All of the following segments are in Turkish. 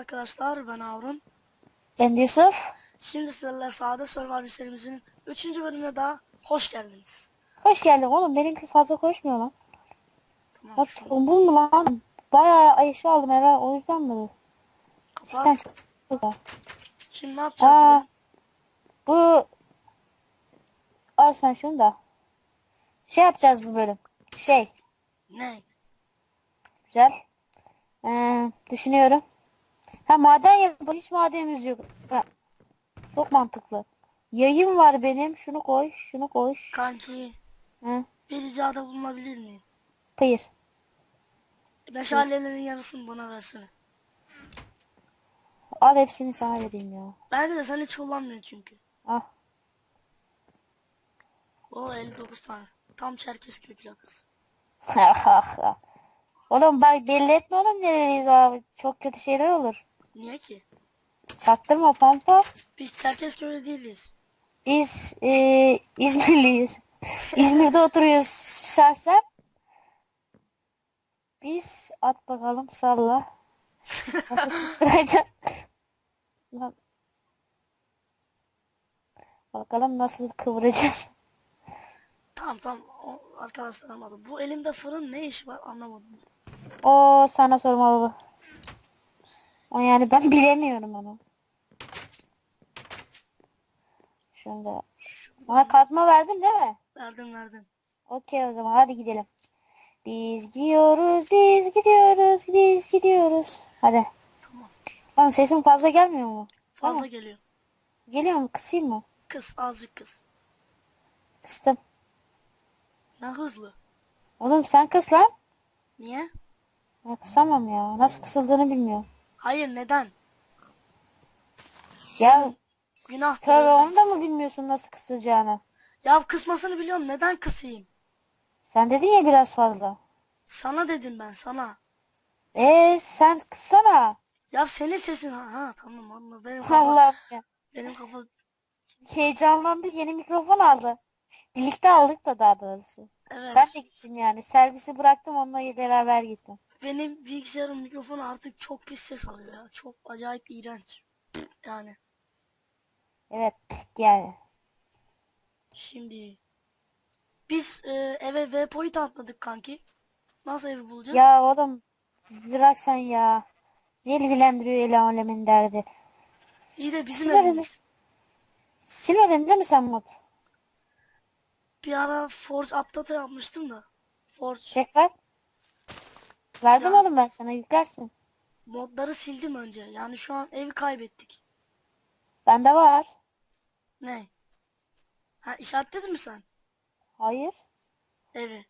arkadaşlar ben Harun. Ben Yusuf. Şimdi sizlerle Sade Survivor serimizin 3. bölümüne daha hoş geldiniz. Hoş geldin oğlum. Benimki fazla koşmuyor lan. Tamam Bak tombul mu lan? Bayağı eşya aldım herhalde o yüzden mi? Cidden kapat. güzel. Şimdi ne yapacağız? Aa. Bu al sen şunu da. Şey yapacağız bu bölüm. Şey Ne? güzel. Ee, düşünüyorum. Ha maden yapalım. Hiç madenimiz yok. Ha, Çok mantıklı. Yayın var benim. Şunu koy. Şunu koy. Kanki Hı. bir ricada bulunabilir miyim? Hayır. Meşalelerin yarısını bana versene. Al hepsini sana vereyim ya. Bence de sen hiç kullanmıyorsun çünkü. Ah. O 59 tane. Tam Çerkezköy plakası. oğlum bak belli etme oğlum nereliyiz abi. Çok kötü şeyler olur. Niye ki? Çaktırma pampa. Biz Çerkezköy'de değiliz. Biz e, İzmirliyiz. İzmir'de oturuyoruz şahsen. Biz at bakalım salla. Nasıl tutturacak? Lan. Bakalım nasıl kıvıracağız. Tamam tamam o, arkadaşlar anladım. Bu elimde fırın ne işi var anlamadım. O sana sormalı bu. O yani ben bilemiyorum onu. Şimdi bana kazma verdin değil mi? verdim verdim. Okey o zaman hadi gidelim. Biz gidiyoruz, biz gidiyoruz, biz gidiyoruz. Hadi. Tamam. Oğlum sesim fazla gelmiyor mu? Fazla Tamam. geliyor. Geliyor mu? Kısayım mı? Kız azıcık kız. Kıstım. Ne hızlı. Oğlum sen kıs lan. Niye? Ben kısamam ya. Nasıl kısıldığını bilmiyorum. Hayır neden? Ya Günah. tövbe onu da mı bilmiyorsun nasıl kısılacağını? Ya kısmasını biliyorum neden kısayım? Sen dedin ya biraz fazla. Sana dedim ben sana. Ee sen kıssana. Ya senin sesin ha, ha tamam anladım. Benim kafa, Allah ya. benim kafa Heyecanlandı yeni mikrofon aldı. Birlikte aldık da daha doğrusu. evet. Ben de gittim yani. Servisi bıraktım onunla beraber gittim. Benim bilgisayarın mikrofonu artık çok pis ses alıyor ya. Çok acayip iğrenç. Yani Evet yani. şimdi biz e, eve waypoint atmadık kanki. Nasıl evi bulacağız? Ya oğlum bırak sen ya. Ne ilgilendiriyor el alemin derdi. İyi de bizim Silerim. evimiz. Silmedin değil mi sen mod? Bir ara Forge update yapmıştım da. Forge Tekrar. Verdim oğlum ben sana yüklersin. modları sildim önce. Yani şu an evi kaybettik. Bende var. Ne? Ha işaretledin mi sen? Hayır. Evi.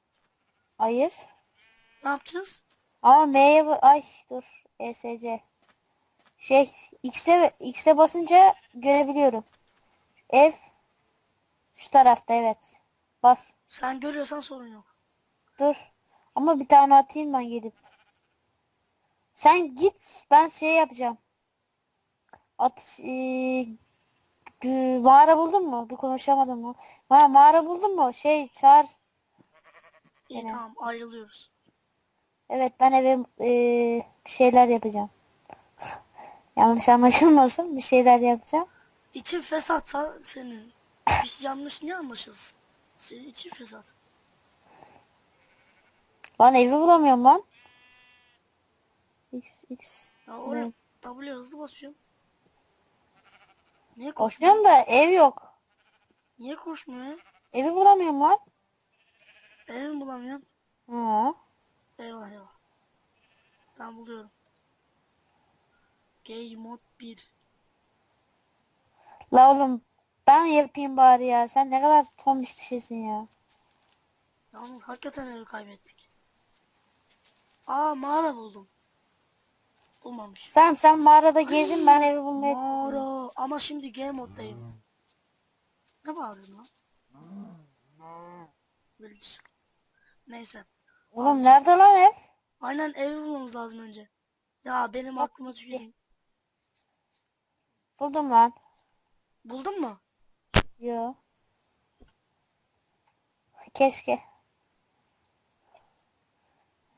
Hayır. Ne yapacağız? Ama M'ye ba- ay dur ESC. Şey X'e X'e basınca görebiliyorum. Ev şu tarafta evet. Bas. Sen görüyorsan sorun yok. Dur. Ama bir tane atayım ben gidip. Sen git. Ben şey yapacağım. At gü- mağara buldun mu? Bir konuşamadım mı? Ha, mağara buldun mu? Şey çağır. İyi Evet. tamam ayrılıyoruz. Evet ben eve bir şeyler yapacağım. Yanlış anlaşılmasın. Bir şeyler yapacağım. İçin fesatsa senin. Bir yanlış niye anlaşılsın? Senin için fesat. Lan evi bulamıyorum lan. X X. Ya Evet. W hızlı basıyorum. Niye koşmuyor? Koşuyorum da ev yok. Niye koşmuyor? Evi bulamıyorum lan. Evi mi bulamıyorsun? Ha. Eyvah eyvah. Ben buluyorum. Game mod 1. La oğlum ben yapayım bari ya. Sen ne kadar tombiş bir şeysin ya. Yalnız hakikaten evi kaybettik. Aa mağara buldum. Bulmamış. Sen sen mağarada gezin ben evi bulmaya. Mağara. Ama şimdi game moddayım. Ne bağırıyorsun lan? Böyle bir şey. Neyse. Oğlum nerede lan ev? Aynen evi bulmamız lazım önce. Ya benim Bak aklıma tüküreyim. Buldum lan. Buldun mu? Yo. Keşke.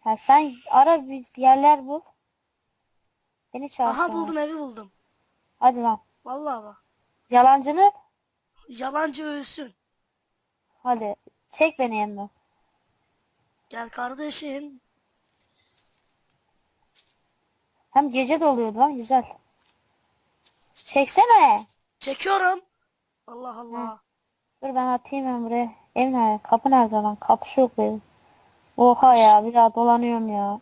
Ha, sen ara bir yerler bul. Beni çağırsın. Aha buldum evi buldum. Hadi lan. Vallahi bak. Yalancını Yalancı ölsün. hadi çek beni yanına. Gel kardeşim. Hem gece de oluyordu lan güzel. Çeksene. Çekiyorum. Allah Allah. Dur ben atayım ben buraya. Ev nerede? Kapı nerede lan? Kapısı yok bu evin. Oha ya bir daha dolanıyorum ya.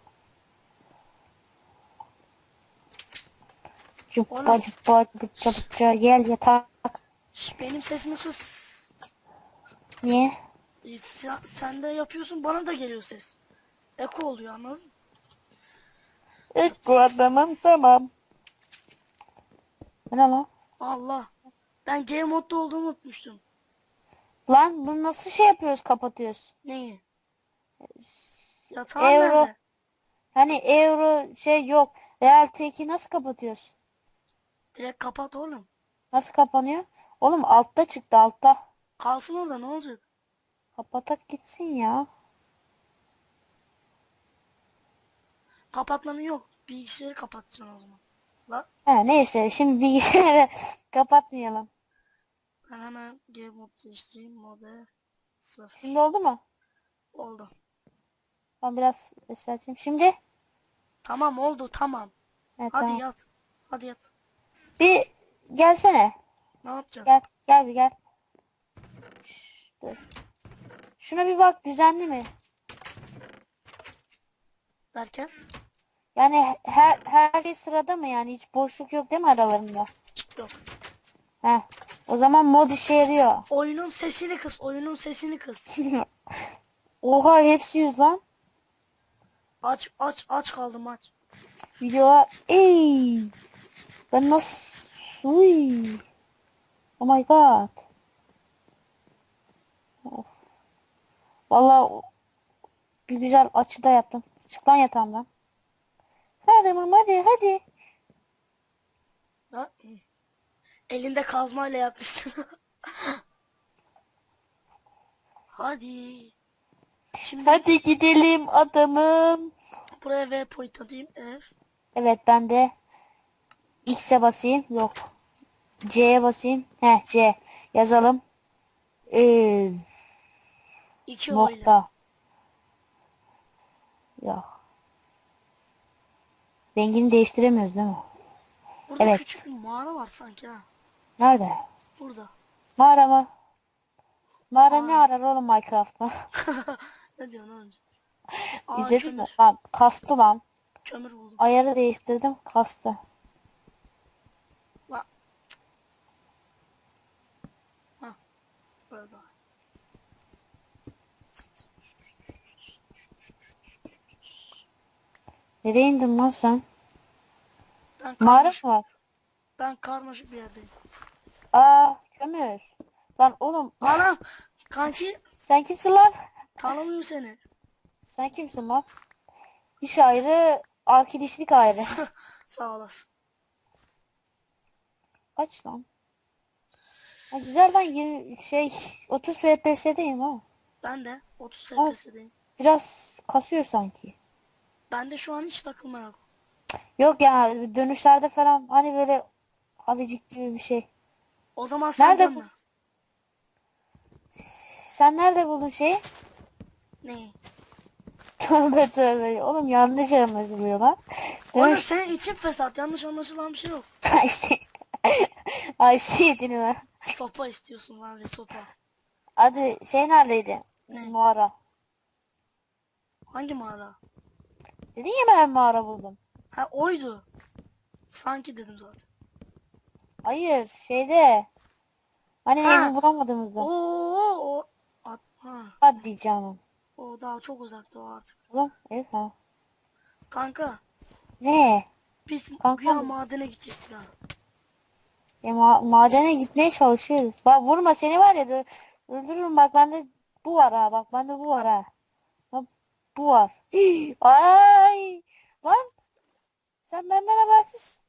Cuppa cuppa cuppa cuppa gel yatak. Benim sesimi sus. Niye? E, sen, sen de yapıyorsun bana da geliyor ses. Eko oluyor anladın mı? Bu adamım tamam. Bu ne lan? Allah. Ben game modda olduğumu unutmuştum. Lan bunu nasıl şey yapıyoruz kapatıyoruz? Neyi? Yatağın Euro. nerede? Hani euro şey yok. Real T2 nasıl kapatıyoruz? Direkt kapat oğlum. Nasıl kapanıyor? Oğlum altta çıktı altta. Kalsın orada ne olacak? Kapatak gitsin ya. Kapatmanın yok. Bilgisayarı kapatacaksın o zaman. La Ha neyse şimdi bilgisayarı kapatmayalım. ben hemen game mod değiştireyim. Mode 0. Şimdi oldu mu? Oldu. Ben biraz göstereyim. Şimdi Tamam oldu tamam. evet, Hadi tamam. yat. Hadi yat. Bir gelsene. Ne yapacaksın? Gel gel bir gel. Şş, Dur. Şuna bir bak düzenli mi? Derken? Yani her her şey sırada mı yani hiç boşluk yok değil mi aralarında? Yok. Heh. O zaman mod işe yarıyor. Oyunun sesini kıs. Oyunun sesini kıs. Oha hepsi yüz lan. Aç aç aç kaldım aç. Video ey. Ben nasıl Uy. Oh my god. Of. Vallahi bir güzel açıda yaptım. Çık lan yatağımdan. Hadi mam hadi hadi. Ha? Elinde kazmayla yapmışsın. Hadi. Şimdi Hadi gidelim adamım. buraya V point atayım. Ev. Evet ben de X'e basayım. Yok. C'ye basayım. He C. Yazalım. Ev. İki oyla. Nokta. Ya. Rengini değiştiremiyoruz değil mi? Burada Evet. küçük bir mağara var sanki ha. Nerede? Burada. Mağara mı? Mağara ne Mağara. arar oğlum Minecraft'ta? ne diyorsun oğlum? Aa, İzledin mi? Lan kastı lan. Kömür buldum. Ayarı değiştirdim kastı. Lan. Hah. Daha. Nereye indin lan sen? Ben Mağara karmaşık, mı var? ben karmaşık bir yerdeyim. Aa kömür. Lan oğlum Anam! Kanki sen kimsin lan? tanımıyorum seni. Sen kimsin lan? İş ayrı, arkadaşlık ayrı. Sağ olasın. Kaç lan? Ha, güzel ben 20 şey 30 FPS'deyim ha. Ben de 30 Al. FPS'deyim. Biraz kasıyor sanki. Bende şu an hiç takılma yok. Yok ya dönüşlerde falan hani böyle hafifcik gibi bir şey. O zaman sen Nerede dönme. bu? Sen nerede buldun şeyi? Neyi? Tövbe tövbe. Oğlum yanlış anlaşılıyor lan. Oğlum Dönüş... senin için fesat. Yanlış anlaşılan bir şey yok. Ayşe. Ayşe yedin mi? Sopa istiyorsun lan sopa. Hadi şey neredeydi? Ne? Mağara. Hangi mağara? Dedin ya ben mağara buldum. Ha oydu. Sanki dedim zaten. Hayır şeyde. Hani Ha. evi bulamadığımızda. Oo, o, at, ha, Hadi canım. o daha çok uzakta o artık. Ulan ev ha. Kanka Ne? biz Kanka güya madene gidecektik ha. Ya ma- madene gitmeye çalışıyoruz. Bak vurma seni var ya öldürürüm bak bende bu var ha bak bende bu var ha. Bak bu var. Ay lan sen benden habersiz.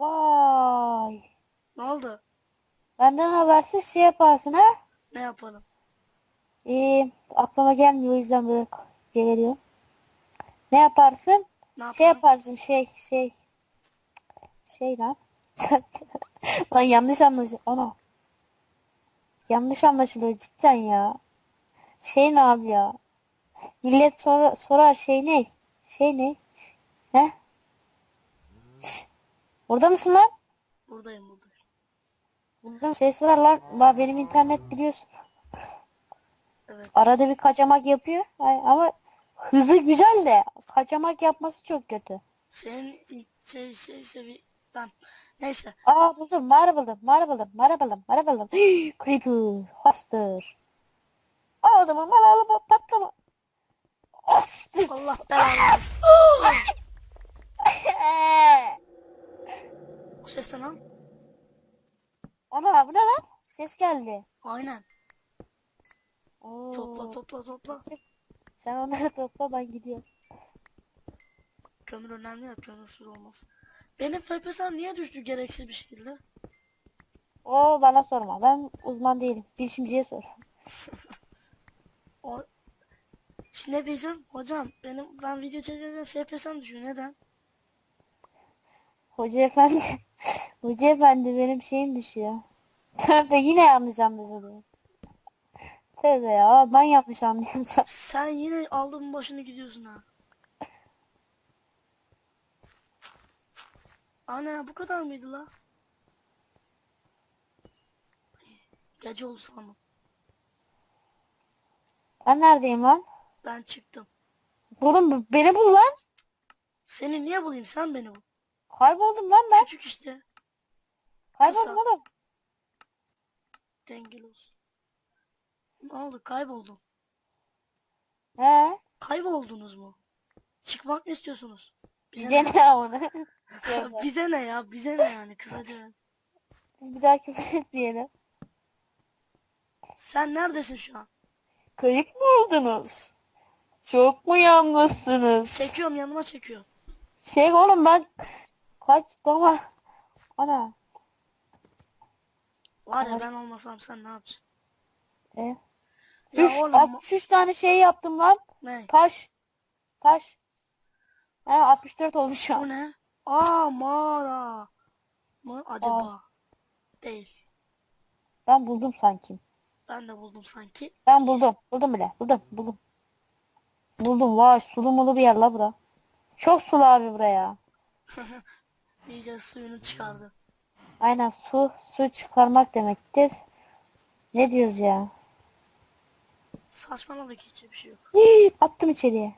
Vay. Ne oldu? Benden habersiz şey yaparsın ha. Ne yapalım? Ee, aklıma gelmiyor o yüzden böyle geliyor. Ne yaparsın? Ne yapalım? Şey yaparsın şey şey. Şey lan. lan yanlış anlaşılıyor. Ana. Yanlış anlaşılıyor cidden ya. Şey ne abi ya? Millet sor sorar şey ne? Şey ne? He? Orada mısın lan? Buradayım buradayım. Burada ses var lan. Bak benim internet biliyorsun. Evet. Arada bir kaçamak yapıyor. Ay, ama hızı güzel de kaçamak yapması çok kötü. Senin şey şey sevi ben. Neyse. Aa buldum. Mağara buldum. Mağara buldum. Mağara buldum. Mağara buldum. Creeper. Hastır. Aldım ama aldım patlama. Hastır. Allah belanı versin. Bu ses lan? Ana bu ne lan? Ses geldi. Aynen. Oo. Topla topla topla. Sen onları topla ben gidiyorum. Kömür önemli ya kömürsüz olmaz. Benim FPS'm niye düştü gereksiz bir şekilde? Oo bana sorma. Ben uzman değilim. Bilişimciye sor. O Şimdi ne diyeceğim? Hocam benim ben video çekerken FPS'm düşüyor. Neden? Hoca efendi. Hoca efendi benim şeyim düşüyor. Tövbe yine yanlış anlaşılıyor. Tövbe ya ben yanlış anlıyorum sen. Sen yine aldın başını gidiyorsun ha. Ana bu kadar mıydı la? Gece oldu sandım. Ben neredeyim lan? Ben çıktım. Oğlum beni bul lan. Seni niye bulayım? Sen beni bul. Kayboldum lan ben. Küçük işte. Kayboldum kısa. oğlum. Dengel olsun. Ne oldu? Kayboldum. He. Kayboldunuz mu? Çıkmak mı istiyorsunuz? Bize ne? onu? Şey, bize ne ya? Bize ne yani kısaca? bir daha küfür etmeyelim. Sen neredesin şu an? Kayıp mı oldunuz? Çok mu yalnızsınız? Çekiyorum yanıma çekiyorum. Şey oğlum ben kaç dama ana Var ya Ay. ben olmasam sen ne yapacaksın? e, Ya üç, oğlum 63 tane şey yaptım lan ne? taş taş he 64 oldu şu Bu ne? Aa mağara. Mı acaba? Değil. ben buldum sanki Ben de buldum sanki. ben buldum buldum bile buldum buldum buldum vay sulu mulu bir yer la bura çok sulu abi buraya İyice suyunu çıkardı. aynen su su çıkarmak demektir ne diyoruz ya Saçmaladık hiç bir şey yok. Hii, attım içeriye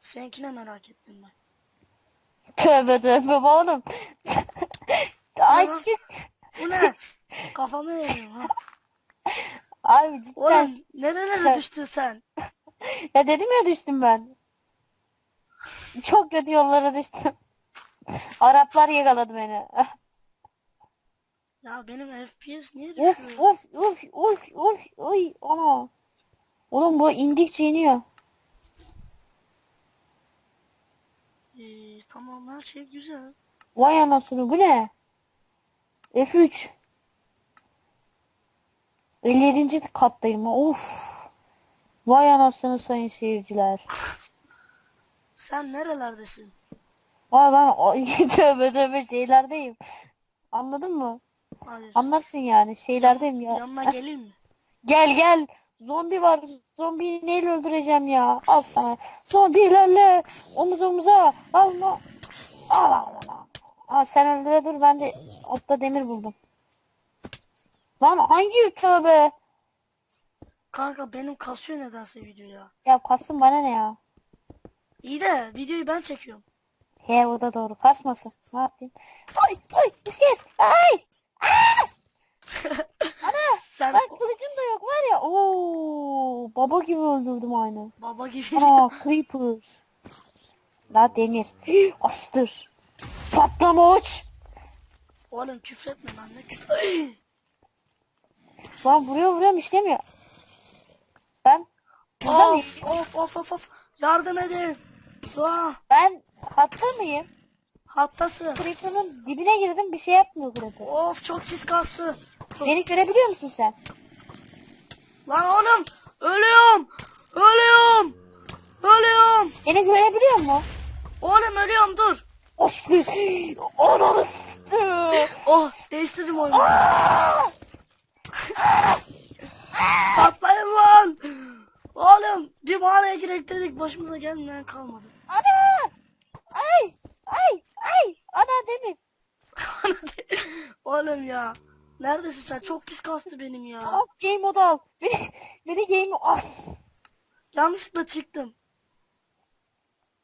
Seninkine merak ettim ben. tövbe tövbe oğlum ay Ya. çık Bu ne? Kafamı yiyorum ha. Abi cidden. Oğlum nerelere düştün sen? Ya dedim ya düştüm ben. Çok kötü yollara düştüm. Araplar yakaladı beni. Ya benim FPS niye Uf düşüyor? uf uf uf uf uy ana. Oğlum bu indikçe iniyor. Ee, tamam her şey güzel. Vay anasını bu ne? F3. 57. kattayım. Of. Vay anasını sayın seyirciler. Sen nerelerdesin? Vay ben tövbe tövbe şeylerdeyim. Anladın mı? Hayır. Anlarsın yani şeylerdeyim ya. Yanına geleyim mi? Gel gel. Zombi var. Zombiyi neyle öldüreceğim ya? Al sana. Zombilerle omuz omuza. Al al al. al. Al sen öldüre dur ben de altta demir buldum. Lan hangi tövbe? Kanka benim kasıyor nedense video ya. Ya kasın bana ne ya? İyi de videoyu ben çekiyorum. He o da doğru. Kasmasın. Ne yapayım? Ay ay iskelet. Ay. Sen Lan kılıcım da yok var ya. Oo baba gibi öldürdüm aynı. baba gibi. Aa creeper. La demir. Astır. Patlama uç. Oğlum küfretme lan ne küfür. Lan vuruyor vuruyorum işlemiyor. Ben burada mıyım? of of of of of. Yardım edin. Ah, Ben hatta mıyım? hattasın. Creeper'ın dibine girdim bir şey yapmıyor Creeper. Of çok pis kastı. Beni görebiliyor musun sen? Lan oğlum ölüyorum. Ölüyorum. Ölüyorum. Beni görebiliyor mu? Oğlum ölüyorum dur. Ostur. Ananı. Oh değiştirdim oyunu. Patlayın lan. Oğlum bir mağaraya girek dedik başımıza gelmeyen kalmadı. Ana! Ay! Ay! Ay! Ana demir. Oğlum ya. Neredesin sen? Çok pis kastı benim ya. Al game modu al. Beni, beni game as. Yanlışlıkla çıktım.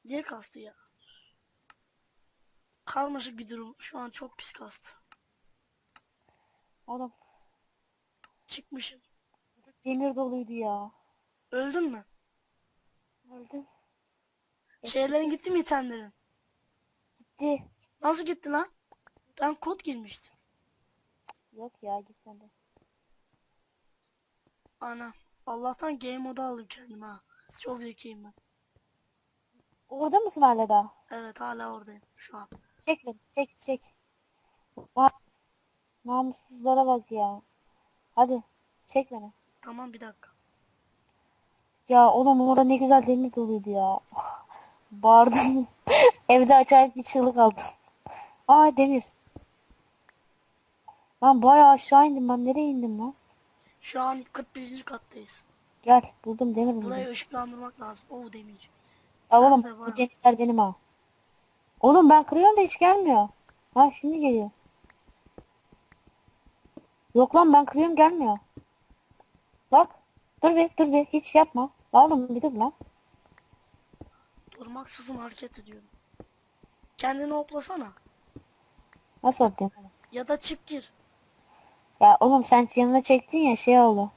Niye kastı ya? Karmaşık bir durum. Şu an çok pis kastı. Oğlum Çıkmışım. demir doluydu ya. Öldün mü? Öldüm. Şeylerin gitti mi itemlerin? Gitti. Nasıl gitti lan? Ben kod girmiştim. Yok ya gitmedi. Ana. Allah'tan game modu aldım kendime ha. Çok zekiyim ben. Orada mısın hala daha? Evet hala oradayım şu an. Çek çek çek. Bak. Namussuzlara bak ya. Hadi çek beni. Tamam bir dakika. Ya oğlum orada ne güzel demir doluydu ya. Bağırdım. Evde acayip bir çığlık aldım. Aa demir. Lan bayağı aşağı indim ben. Nereye indim lan? Şu an 41. kattayız. Gel buldum demir buldum. Burayı ışıklandırmak lazım. Oo demir. Ya oğlum Nerede bu var? demirler benim ha. Oğlum ben kırıyorum da hiç gelmiyor. Ha şimdi geliyor. Yok lan ben kırıyorum gelmiyor. Bak. Dur bir dur bir hiç yapma. La oğlum bir dur lan. Durmaksızın hareket ediyorum. Kendini hoplasana. Nasıl oldu? Ya da çık gir. Ya oğlum sen yanına çektin ya şey oldu.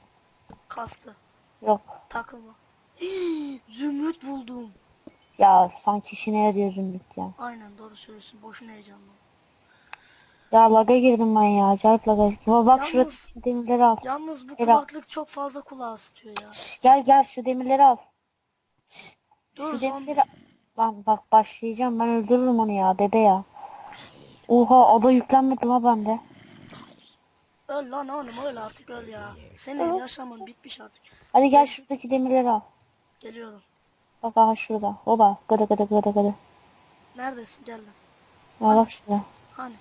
Kastı. Yok. Takılma. Hii, Zümrüt buldum. Ya sanki işine yarıyor zümrüt ya. Aynen doğru söylüyorsun. Boşuna heyecanlı. Ya laga girdim ben ya. Acayip laga girdim. Bak şurada Yalnız- demirleri al. Yalnız bu Helal. kulaklık çok fazla kulağı ısıtıyor ya. Şş, gel gel şu demirleri al. Dur Şu zombi. demirleri Lan bak başlayacağım ben öldürürüm onu ya bebe ya. Oha ada yüklenmedi la bende. Öl lan oğlum öl artık öl ya. Senin Evet. yaşamın bitmiş artık. Hadi gel şuradaki demirleri al. Geliyorum. Bak aha şurada. Oba gıdı gıdı gıdı gıdı. Neredesin gel lan. Ha bak şurada. Hani?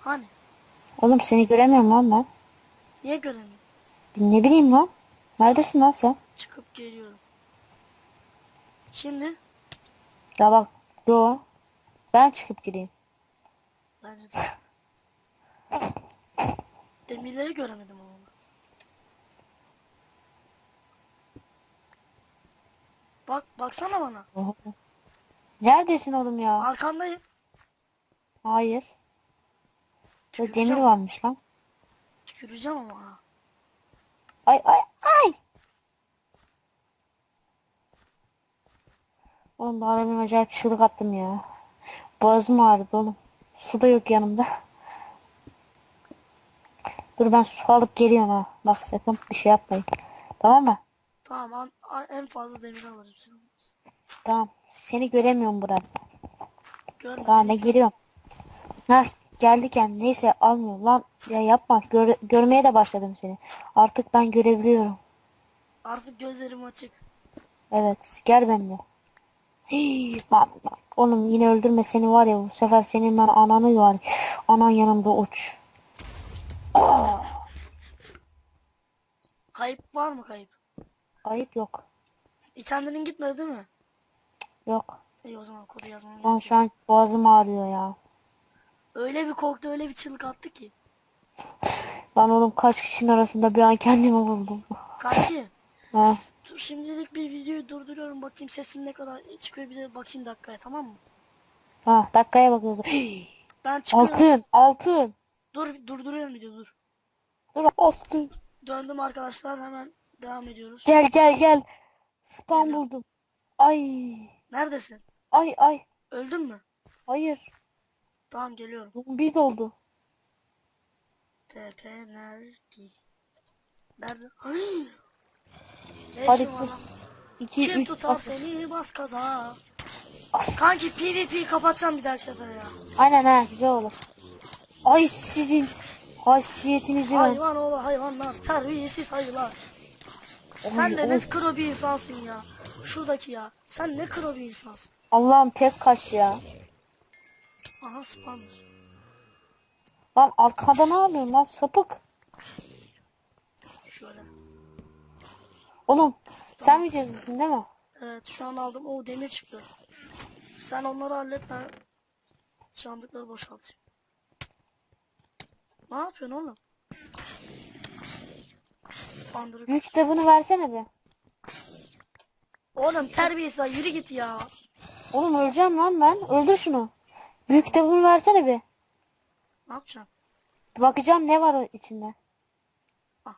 Hani? Oğlum seni göremiyorum lan ben. Niye göremiyorum? Ne bileyim lan. Neredesin lan sen? Çıkıp geliyorum. Şimdi Ya bak. Yo. Ben çıkıp gireyim. bence de. Demirleri göremedim ama. Bak baksana bana. Neredesin oğlum ya? Arkandayım. Hayır. Burada demir varmış lan. Tüküreceğim ama ha. Ay ay ay. Oğlum daha demin acayip çığlık attım ya. Boğazım ağrıdı oğlum. Su da yok yanımda. Dur ben su alıp geliyorum ha. Bak sakın bir şey yapmayın. Tamam mı? Tamam an, an- en fazla demir alırım seni. Tamam. Seni göremiyorum burada. Daha ne geliyorum. Ha geldik yani. Neyse almıyorum lan. Ya yapma. Gör- görmeye de başladım seni. Artık ben görebiliyorum. Artık gözlerim açık. Evet gel benimle. Hii, lan, lan. Oğlum yine öldürme seni var ya bu sefer senin ben ananı var. Anan yanımda uç. Kayıp var mı kayıp? Ayıp yok. İtemlerin gitmedi değil mi? Yok. İyi o zaman kodu yazmam gerekiyor. şu an boğazım ağrıyor ya. Öyle bir korktu öyle bir çığlık attı ki. Lan oğlum kaç kişinin arasında bir an kendimi buldum. Kanki. ha, Dur şimdilik bir videoyu durduruyorum bakayım sesim ne kadar çıkıyor bir de bakayım dakikaya tamam mı? ha dakikaya bakıyoruz. Hii, Ben çıkıyorum. altın altın. Dur durduruyorum videoyu dur. Dur altın. Döndüm arkadaşlar hemen devam ediyoruz. Gel gel gel. Spam buldum. Ay Neredesin? ay ay. Öldün mü? Hayır. Tamam geliyorum. Zombi doldu. TP nerede? Nerede? Ay! Ne Hadi işin var kız. lan? 2 Kim 3 tutar seni bas kaza. As. Kanki PvP'yi kapatacağım bir dahaki sefere ya. Aynen ha güzel olur. Ay sizin haysiyetinizi ben. Hayvan oğlu hayvanlar. Terbiyesiz hayvanlar. Sen de ne kro bir insansın ya. Şuradaki ya. Sen ne kro bir insansın. Allah'ım tek kaş ya. Aha spawner. Lan arkada ne yapıyorsun lan sapık. Şöyle. Oğlum sen videodasın değil mi? Evet şu an aldım. O demir çıktı. Sen onları hallet ben sandıkları boşaltayım. Ne yapıyorsun oğlum? Spawner'ı Büyük kitabını versene be. Oğlum terbiyesiz yürü git ya. Oğlum öleceğim lan ben. Öldür şunu. Büyük kitabını versene be. Ne yapacaksın? Bakacağım ne var içinde. Ah.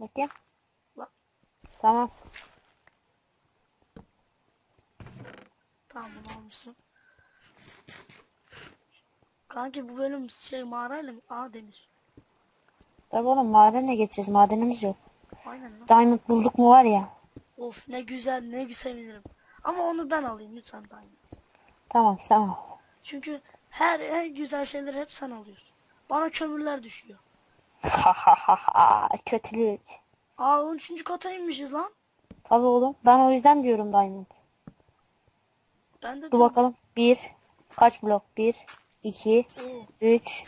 Bakayım. Bak. Tamam. Tamam bunu almışsın. Kanki bu bölüm şey mağarayla mı? Aa demir. Tabii oğlum madene geçeceğiz. Madenimiz yok. Aynen lan. Diamond bulduk mu var ya. Of ne güzel ne güzel sevinirim. Ama onu ben alayım lütfen Diamond. Tamam tamam. Çünkü her en güzel şeyleri hep sen alıyorsun. Bana kömürler düşüyor. Ha ha ha ha. Kötülük. Aa 13. kata inmişiz lan. Tabii oğlum. Ben o yüzden diyorum Diamond. Ben de Dur diyorum, bakalım. Bir. Kaç blok? Bir. İki, Oo, Üç.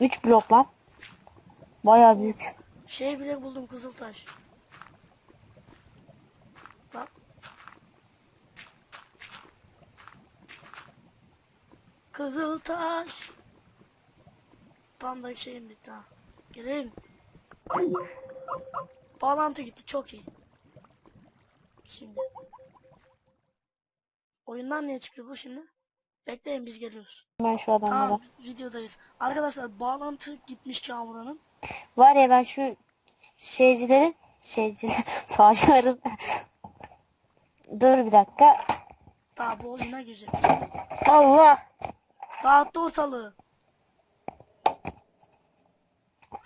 Üç blok lan. Bayağı büyük. şey bile buldum Kızıltaş. Bak. Kızıltaş. Tam da şeyim bitti ha. Gelin. Bağlantı gitti çok iyi. Şimdi. Oyundan niye çıktı bu şimdi? Bekleyin biz geliyoruz. Ben şu adamlara. Tamam videodayız. Arkadaşlar bağlantı gitmiş Kamuran'ın. Var ya ben şu şeycilerin şeyciler sağcıların Dur bir dakika. Daha bu oyuna girecek. Allah. Dağıttı ortalığı.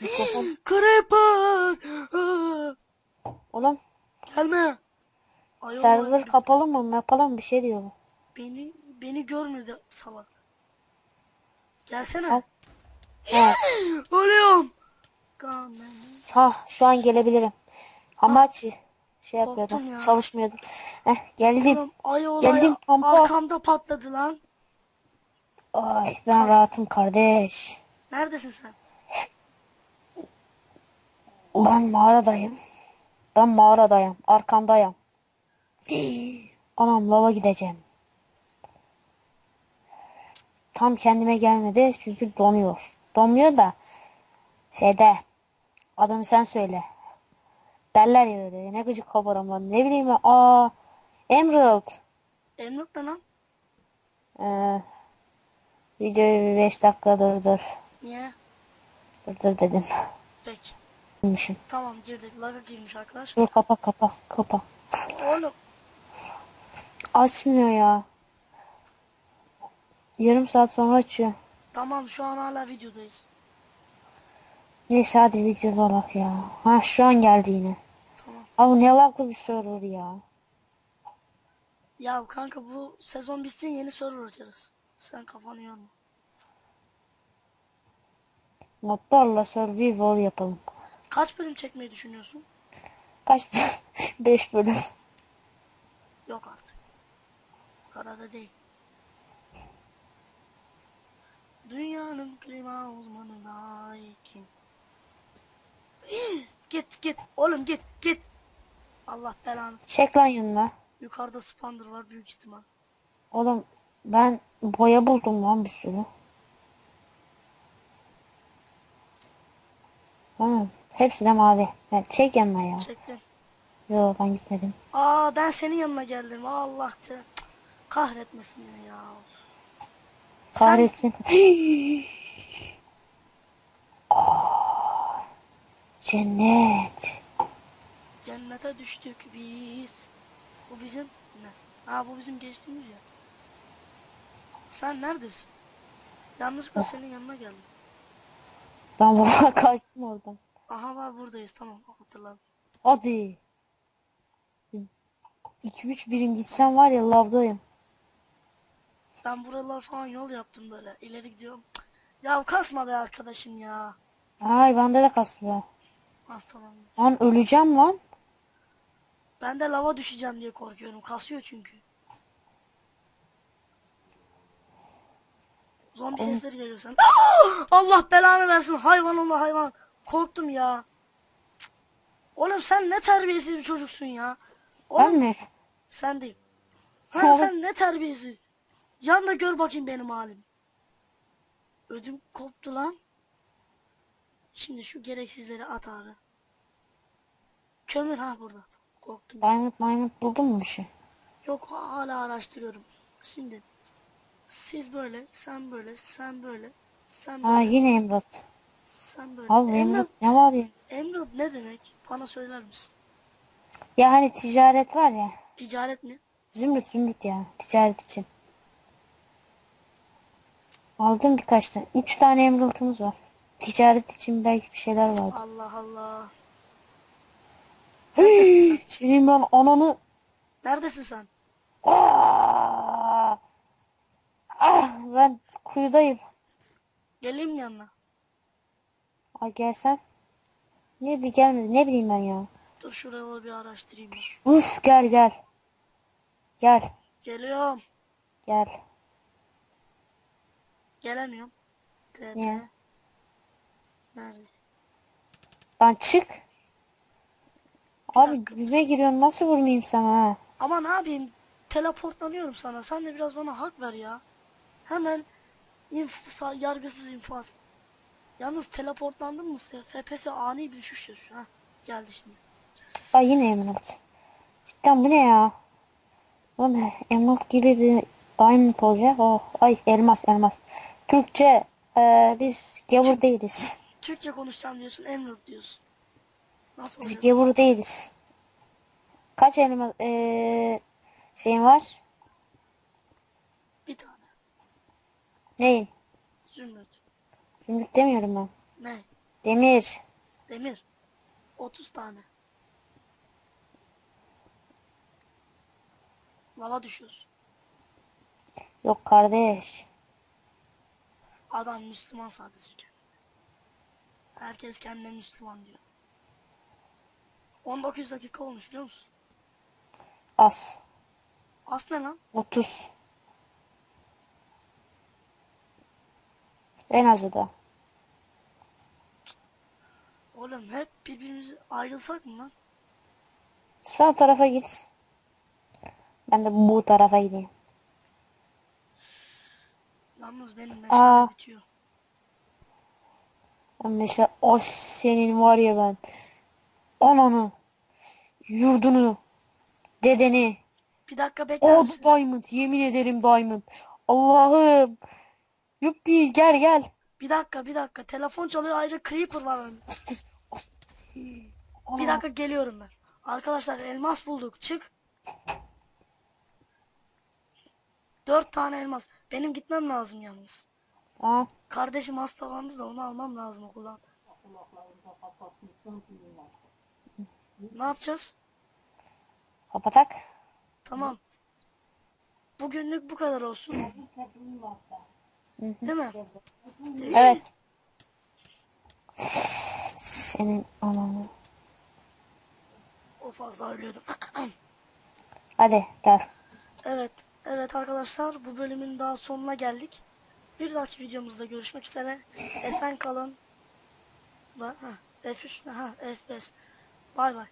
Mikrofon. Creeper! Oğlum Gelme. Ay server kapalı mı? Yapalım bir şey diyor. bu. beni beni görmedi salak. Gelsene. Ölüyorum. Ha şu an gelebilirim. Ama şey, şey yapıyordum. Ya. Çalışmıyordum. Heh, geldim. Ay olay Geldim, pompa. arkamda patladı lan. Ay ben rahatım kardeş. Neredesin sen? Ben mağaradayım. Ben mağaradayım. Arkandayım. Anam lava gideceğim. Tam kendime gelmedi çünkü donuyor. Donmuyor da şeyde adını sen söyle. Derler ya öyle. Ne gıcık kabarım lan. Ne bileyim ben. Aa Emerald. Emlak ne lan? Ee, videoyu bir 5 dakika durdur. Niye? Durdur dedim. Peki. Bilmişim. Tamam girdik. Laga girmiş arkadaş. Dur kapa kapa kapa. Oğlum Açmıyor ya. Yarım saat sonra açıyor. tamam şu an hala videodayız. Neyse hadi videoda olak ya. Ha şu an geldi yine. Tamam. Abi ne laglı bir server ya. Ya kanka bu sezon bitsin yeni server açarız. Sen kafanı yorma. Modlarla survival yapalım. Kaç bölüm çekmeyi düşünüyorsun? Kaç 5 bölüm. Yok artık. Karada değil. Dünyanın klima uzmanı Nike'in. git git oğlum git git. Allah belanı. Çek lan yanına. Yukarıda spandır var büyük ihtimal. Oğlum ben boya buldum lan bir sürü. Tamam. Hepsi de mavi. Ya çek yanına ya. Çektim. Yo ben gitmedim. Aa ben senin yanına geldim. Allah kahretmesin beni ya. Kahretsin. Aa, cennet. Cennete düştük biz. Bu bizim ne? Ha bu bizim geçtiğimiz ya. Sen neredesin? Yanlışlıkla senin yanına geldim. Ben valla kaçtım oradan. Aha var buradayız tamam hatırladım. Hadi. 2-3 birim gitsem var ya lavdayım. Ben buralar falan yol yaptım böyle. İleri gidiyorum. Ya kasma be arkadaşım ya. Ay bende de be. Ah tamam. Lan öleceğim lan. Ben de lava düşeceğim diye korkuyorum. Kasıyor çünkü. Zombi Oğlum. sesleri geliyor sen. Allah belanı versin hayvan oğlu hayvan. Korktum ya. Cık. Oğlum sen ne terbiyesiz bir çocuksun ya. Oğlum Ben mi? sen değil. Ha Oğlum. sen ne terbiyesiz. Yan da gör bakayım benim halim. Ödüm koptu lan. Şimdi şu gereksizleri at abi. Kömür ha burada. Korktum. Diamond Diamond buldun mu bir şey? Yok hala araştırıyorum. Şimdi siz böyle, sen böyle, sen böyle, sen Ha böyle, yine Emerald. sen böyle. Abi Emerald ne var ya? Emerald ne demek? Bana söyler misin? Ya hani ticaret var ya. Ticaret mi? Zümrüt zümrüt ya. Ticaret için. Aldım birkaç tane. Üç tane Emerald'ımız var. Ticaret için belki bir şeyler vardı. Allah Allah. Senin ben ananı... Neredesin sen? Aa! Ah, ben kuyudayım. Geleyim yanına? Ay gelsen. Ne bir gelmedi. Ne bileyim ben ya. Dur şuraya bir araştırayım. Uf gel gel. Gel. Geliyorum. Gel. Gelemiyorum. TP. Niye? Nerede? Lan çık. Abi dibime giriyorsun. Nasıl vurmayayım sana ha? Ama ne yapayım? Teleportlanıyorum sana. Sen de biraz bana hak ver ya. Hemen inf yargısız infaz. Yalnız teleportlandın mı? FPS ani bir düşüş yaşıyor. Ha, geldi şimdi. Ay yine Emerald. Cidden bu ne ya? Oğlum Emerald gibi bir diamond olacak. Oh, ay elmas elmas. Türkçe e, biz gavur değiliz. Türkçe konuşacağım diyorsun, Emerald diyorsun. Nasıl Biz oluyor? gavur değiliz. Kaç elmas e, şeyin var? Bir tane. Neyin? Zümrüt. Zümrüt demiyorum ben. Ne? Demir. Demir. 30 tane. Lava düşüyorsun. Yok kardeş. Adam Müslüman sadece kendine. Herkes kendine Müslüman diyor. 19 dakika olmuş biliyor musun? Az. As ne lan? 30. En azı da. Oğlum hep birbirimizi ayrılsak mı lan? Sağ tarafa git. Ben de bu tarafa gideyim. Yalnız benim Aa. meşale bitiyor. Ben mesela o senin var ya ben. Ananı. Yurdunu. Dedeni. Bir dakika bekler O misin? Diamond. Yemin ederim Diamond. Allah'ım. Yuppi gel gel. Bir dakika bir dakika. Telefon çalıyor ayrıca Creeper var önümde. Bir Ana. dakika geliyorum ben. Arkadaşlar elmas bulduk. Çık. Dört tane elmas. Benim gitmem lazım yalnız. Tamam. Kardeşim hastalandı da onu almam lazım okuldan. Ne yapacağız? Kapatak. Tamam. Bugünlük bu kadar olsun. Değil mi? Evet. Senin ananı. O fazla ölüyordum. Hadi gel. evet. Evet arkadaşlar bu bölümün daha sonuna geldik. Bir dahaki videomuzda görüşmek üzere. Esen kalın. Da, ha, F3, ha, F5. Bay bay.